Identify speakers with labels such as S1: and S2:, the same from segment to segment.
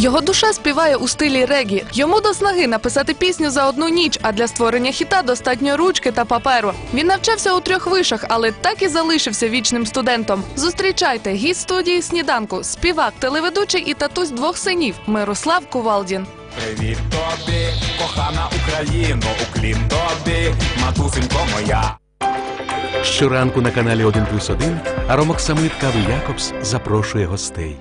S1: Його душа співає у стилі регі. Йому до снаги написати пісню за одну ніч, а для створення хіта достатньо ручки та паперу. Він навчався у трьох вишах, але так і залишився вічним студентом. Зустрічайте гість студії сніданку, співак, телеведучий і татусь двох синів Мирослав Кувалдін.
S2: Привіт тобі, кохана Україно, уклін тобі, матусенько моя.
S3: Щоранку на каналі 1 плюс 1 Аромоксамит Кави Якобс запрошує гостей.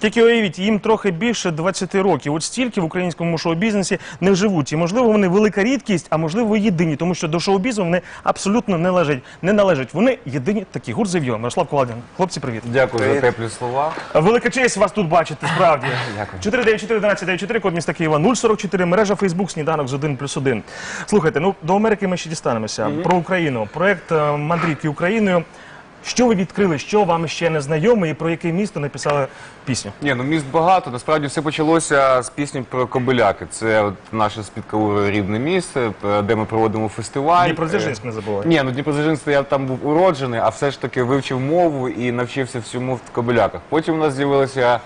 S4: Тільки уявіть, їм трохи більше 20 років. От стільки в українському шоу-бізнесі не живуть. І можливо вони велика рідкість, а можливо єдині, тому що до шоу-бізу вони абсолютно не належать. Не належать. Вони єдині такі. Гурт «Зев'йо». Мирослав Ковалдін. Хлопці, привіт.
S5: Дякую за теплі слова.
S4: Велика честь вас тут бачити, справді.
S5: Дякую.
S4: 494 1194 код міста Києва 044, мережа Фейсбук, сніданок з 1 плюс 1. Слухайте, ну до Америки ми ще дістанемося. Про Україну. Проект е, мандрівки Україною. Що ви відкрили? Що вам ще не знайоме і про яке місто написали пісню?
S5: Ні, ну міст багато. Насправді все почалося з пісні про Кобиляки. Це от наше з Підкаурою рідне місце, де ми проводимо фестиваль.
S4: Дніпродзержинськ не забувай.
S5: Е, Ні, ну Дніпродзержинськ я там був уроджений, а все ж таки вивчив мову і навчився всьому в Кобиляках. Потім у нас з'явилася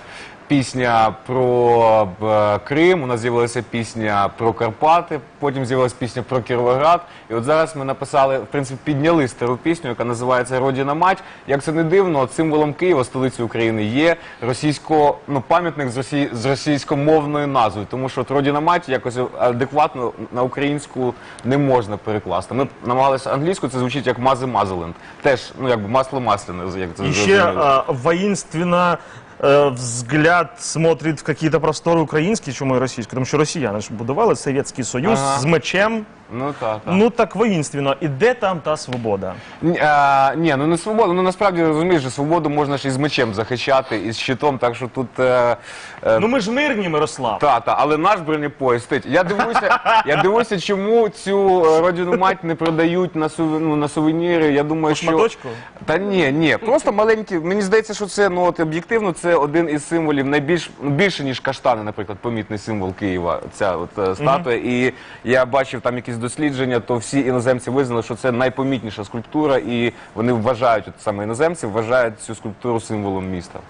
S5: пісня про е, Крим, у нас з'явилася пісня про Карпати, потім з'явилася пісня про Кіровоград. І от зараз ми написали, в принципі, підняли стару пісню, яка називається Родіна мать. Як це не дивно, символом Києва, столиці України, є російсько, ну, пам'ятник з, росій, з російськомовною назвою, тому що от Родіна мать якось адекватно на українську не можна перекласти. Ми намагалися англійською, це звучить як мази мазеленд. Теж, ну якби масло масляне, як це
S4: И ще
S5: зрозуміло.
S4: а, воинственно э, взгляд смотрит в какие-то простори українські, чому і російські, тому що росіяни ж будували Совєтський Союз
S5: Ага.
S4: з мечем.
S5: Ну так, так.
S4: Ну так воїнственно. І де там та свобода?
S5: Ні, а, ні, ну не свободу. Ну насправді розумієш, що свободу можна ж і з мечем захищати, і з щитом, так що тут. Е, е,
S4: Ну ми ж мирні, Мирослав.
S5: та, та, але наш бронепоїзд стоїть. Я дивуся, я дивуся, чому цю е, родину мать не продають на суве- ну, на сувеніри. Я думаю, що
S4: шматочку?
S5: та ні, ні, просто маленькі. Мені здається, що це ну от об'єктивно, це один із символів найбільш ну, більше ніж каштани, наприклад, помітний символ Києва. Ця от е, статуя. І я бачив там якісь дослідження, то всі іноземці визнали, що це найпомітніша скульптура, і вони вважають, саме іноземці вважають цю скульптуру символом міста.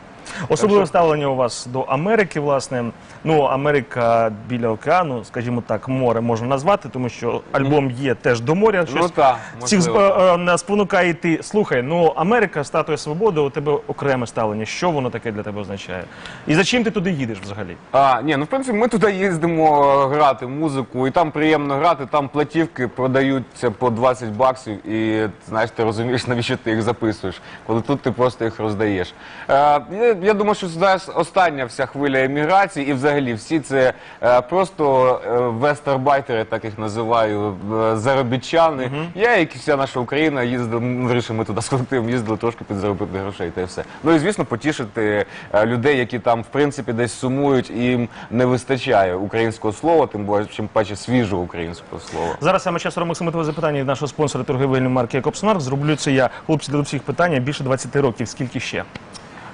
S4: Особливе ставлення у вас до Америки, власне. Ну, Америка біля океану, скажімо так, море можна назвати, тому що альбом є теж до моря.
S5: Ну
S4: Щось
S5: так,
S4: всіх
S5: можливо,
S4: е, е, нас спонукає йти. Слухай, ну Америка, статуя свободи, у тебе окреме ставлення. Що воно таке для тебе означає? І за чим ти туди їдеш взагалі?
S5: А, ні, ну в принципі, ми туди їздимо е, грати музику, і там приємно грати, там платівки продаються по 20 баксів, і знаєш, ти розумієш, навіщо ти їх записуєш, коли тут ти просто їх роздаєш. Е, я, я думаю, що зараз остання вся хвиля еміграції, і взагалі всі це е, просто е, вестербайтери, так їх називаю, е, заробітчани. Я, як і вся наша Україна, їздив, ну, вирішив, ми туди з колективом їздили трошки підзаробити грошей, та й все. Ну і звісно, потішити е, людей, які там в принципі десь сумують, і їм не вистачає українського слова, тим більше, чим паче свіжого українського слова.
S4: Зараз саме час Максимитове запитання від нашого спонсора торгівельної марки Екопснар. Зроблю це я. Хлопці, до всіх питання більше 20 років. Скільки ще?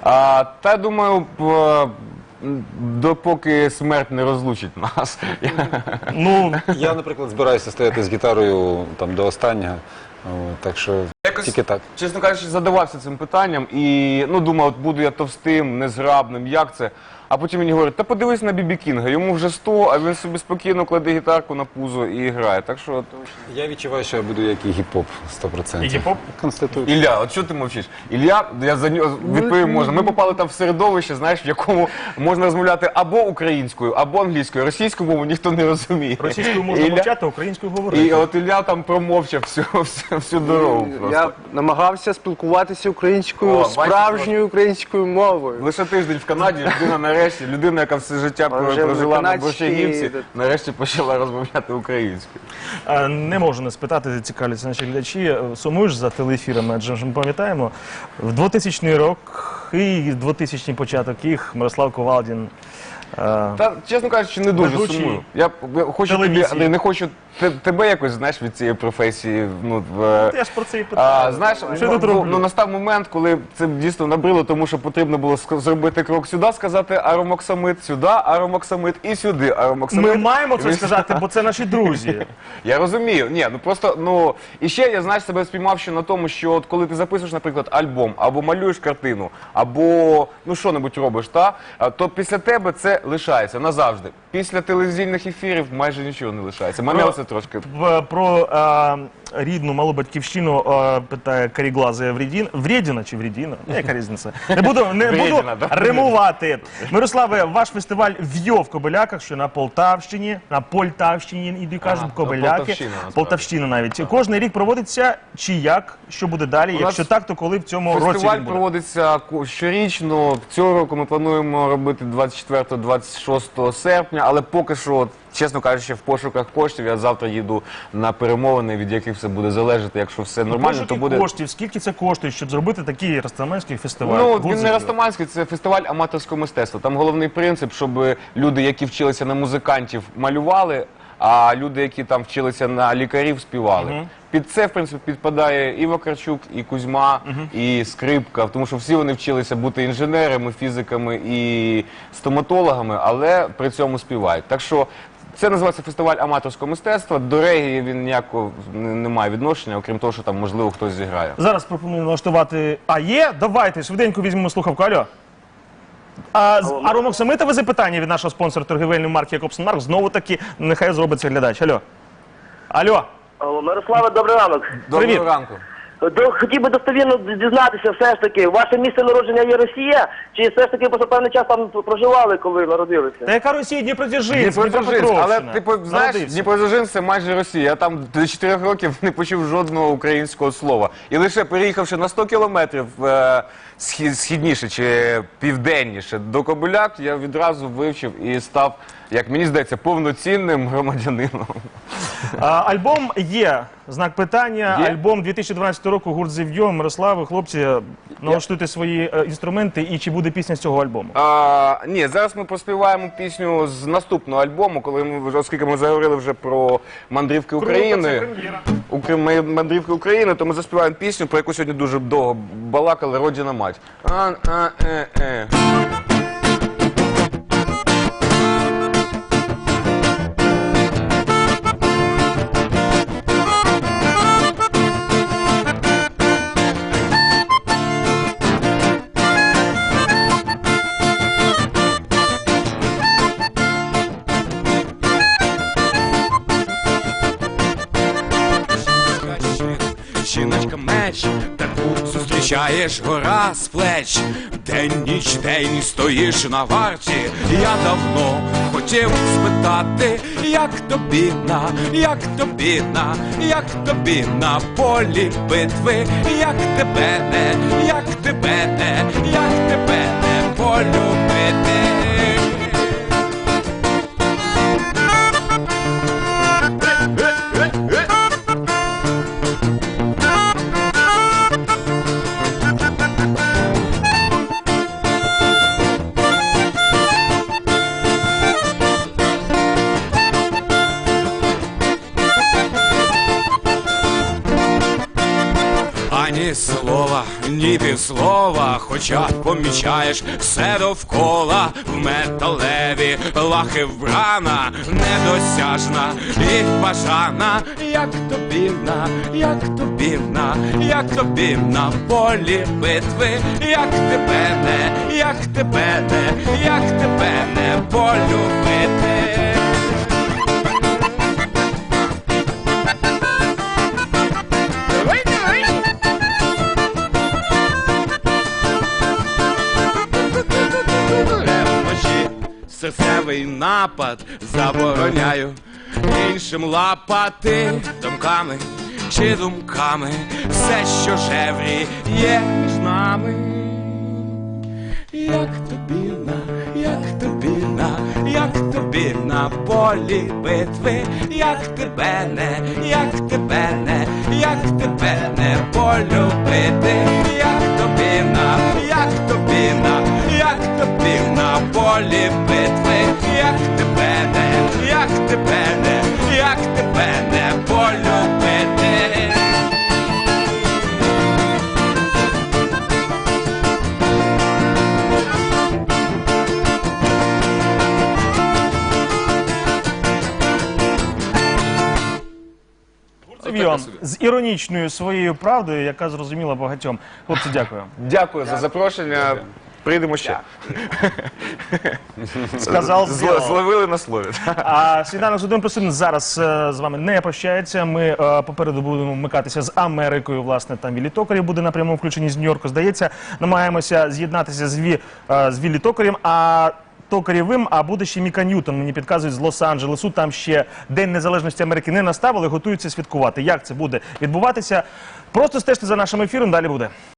S5: А, та думаю, допоки смерть не розлучить нас.
S4: Ну,
S6: Я, наприклад, збираюся стояти з гітарою там до останнього. Так що
S5: Якось,
S6: тільки так.
S5: Чесно кажучи, задавався цим питанням і ну думав, от буду я товстим, незграбним, як це. А потім мені говорять, та подивись на Бібі Кінга, йому вже 100, а він собі спокійно кладе гітарку на пузо і грає. Так що
S6: Я відчуваю, що я буду як і гіп-поп 100%.
S4: І гіп-поп?
S6: Констатую.
S5: Ілля, от що ти мовчиш? Ілля, я за нього відповім можна. Ми попали там в середовище, знаєш, в якому можна розмовляти або українською, або англійською. Російську мову ніхто не розуміє.
S4: російською можна
S5: Ілля-
S4: мовчати, українською говорити.
S5: І от Ілля там промовчав всю, всю, всю дорогу. Просто.
S7: Я намагався спілкуватися українською,
S5: О, бачиш,
S7: справжньою українською мовою.
S5: Лише тиждень в Канаді людина нарешті, людина, яка все життя
S7: Вже
S5: прожила на
S7: канадські-
S5: Борщагівці, нарешті почала розмовляти українською.
S4: Е, Не можу не спитати, цікавляться наші глядачі. е, Сумуєш за телеефірами, адже ж ми пам'ятаємо, в 2000 рік і 2000 початок їх Мирослав Ковалдін. Е,
S5: Та, чесно кажучи, не дуже
S4: Ведучий
S5: сумую. Я я хочу тобі,
S4: телевізії.
S5: Андрій, не хочу те- тебе якось, знаєш, від цієї професії. Ну, в,
S4: Я ж про це і питаю.
S5: А, знаєш,
S4: Що я тут
S5: ну,
S4: роблю?
S5: ну, настав момент, коли це дійсно набрило, тому що потрібно було ск- зробити крок сюди, сказати аромоксамид, сюди аромоксамид і сюди аромоксамид.
S4: Ми маємо це сказати, бо це наші друзі.
S5: Я розумію. Ні, ну просто ну і ще я знаєш себе спіймав ще на тому, що от коли ти записуєш, наприклад, альбом або малюєш картину, або ну що небудь робиш, та а, то після тебе це лишається назавжди. Після телевізійних ефірів майже нічого не лишається. Мене оце трошки.
S4: В- Про е, рідну малу батьківщину е, питає Каріглазе Вредін. Вредіна чи Вредіна? Ну, Яка різниця? Не буду, не буду
S5: Вредіна, да?
S4: римувати. Мирославе, ваш фестиваль в'йо в Кобиляках, що на Полтавщині, на Польтавщині, іди кажуть,
S5: Ага,
S4: Кобиляки.
S5: Полтавщина, насправді.
S4: Полтавщина навіть. Кожний рік проводиться чи як? Що буде далі?
S5: нас
S4: Якщо так, то коли в цьому році
S5: Фестиваль
S4: він буде?
S5: проводиться ко- щорічно. Цього року ми плануємо робити 24-26 серпня, але поки що, от, чесно кажучи, в пошуках коштів я завтра їду на перемовини, від яких все буде залежати. Якщо все нормально, то буде.
S4: коштів, скільки це коштує, щоб зробити такий растаманський фестиваль?
S5: Ну, він не растаманський, це фестиваль аматорського мистецтва. Там головний принцип, щоб люди, які вчилися на музикантів, малювали, а люди, які там вчилися на лікарів, співали. Під це, в принципі, підпадає і Вакарчук, і Кузьма, і Скрипка, тому що всі вони вчилися бути інженерами, фізиками і стоматологами, але при цьому співають. Так що це називається фестиваль аматорського мистецтва. До регії він ніякого не, не має відношення, окрім того, що там можливо хтось зіграє.
S4: Зараз пропоную налаштувати. А є? Давайте швиденько візьмемо слухавку. Алло. А, з Аромоксамитове запитання від нашого спонсора торгівельної марки Якобсон Марк. Знову таки, нехай зробить це глядач. Алло. Алло.
S8: Алло, Мирославе, добрий ранок.
S5: Доброго
S4: Привіт.
S5: ранку.
S8: До, хотів би достовірно дізнатися, все ж таки, ваше місце народження є Росія, чи все ж таки просто певний час там проживали, коли народилися?
S4: Та яка Росія Дніпродзержинськ,
S5: Дніпродзержинськ, але
S4: Дніпропетровщина.
S5: типу, знаєш,
S4: Народився.
S5: Дніпродзержинськ це майже Росія. Я там до 4 років не почув жодного українського слова. І лише переїхавши на 100 кілометрів е, схід- східніше чи південніше до Кобиляк, я відразу вивчив і став, як мені здається, повноцінним громадянином.
S4: А, альбом є. Знак питання.
S5: Є.
S4: Альбом 2012 року гурт Зів'йо, Мирослави, хлопці, налаштуйте свої е, інструменти і чи буде пісня з цього альбому?
S5: А, ні, зараз ми поспіваємо пісню з наступного альбому, коли ми оскільки ми заговорили вже про мандрівки України. Укр- ми- мандрівки України, то ми заспіваємо пісню, про яку сьогодні дуже довго балакали Родина мать. А, а, е, е.
S2: Меч, таку зустрічаєш гора з плеч. День ніч день стоїш на варті. Я давно хотів спитати, як тобі на, як тобі на, як тобі на полі битви, як тебе не, як тебе не, як тебе не полюбити. Ні півслова, хоча помічаєш все довкола. В металеві лахи вбрана, недосяжна і бажана, як тобі як тобі як тобі на полі битви, як тебе не, як тебе не, як тебе не полюбити. Напад забороняю. Іншим лапати думками чи думками. Все, що жеврі є між нами. Як тобі на, як тобі на, як тобі на полі битви, як тебе не, як тебе не, як тебе не полюбити, як тобі на, як тобі
S4: Зів'йо з іронічною своєю правдою, яка зрозуміла багатьом. Хлопці, дякую.
S5: Дякую за запрошення. Прийдемо ще.
S4: Сказав,
S5: Зл-
S4: зробив.
S5: Зловили на слові.
S4: А сніданок з один плюс один зараз е, з вами не прощається. Ми е, попереду будемо вмикатися з Америкою. Власне, там Віллі Токарів буде на прямому включенні з Нью-Йорку. Здається, намагаємося з'єднатися з, Ві, е, з Віллі Токарем. А Токарєвим, а буде ще Міка Ньютон. Мені підказують з Лос-Анджелесу. Там ще День Незалежності Америки не настав, але готуються святкувати. Як це буде відбуватися? Просто стежте за нашим ефіром. Далі буде.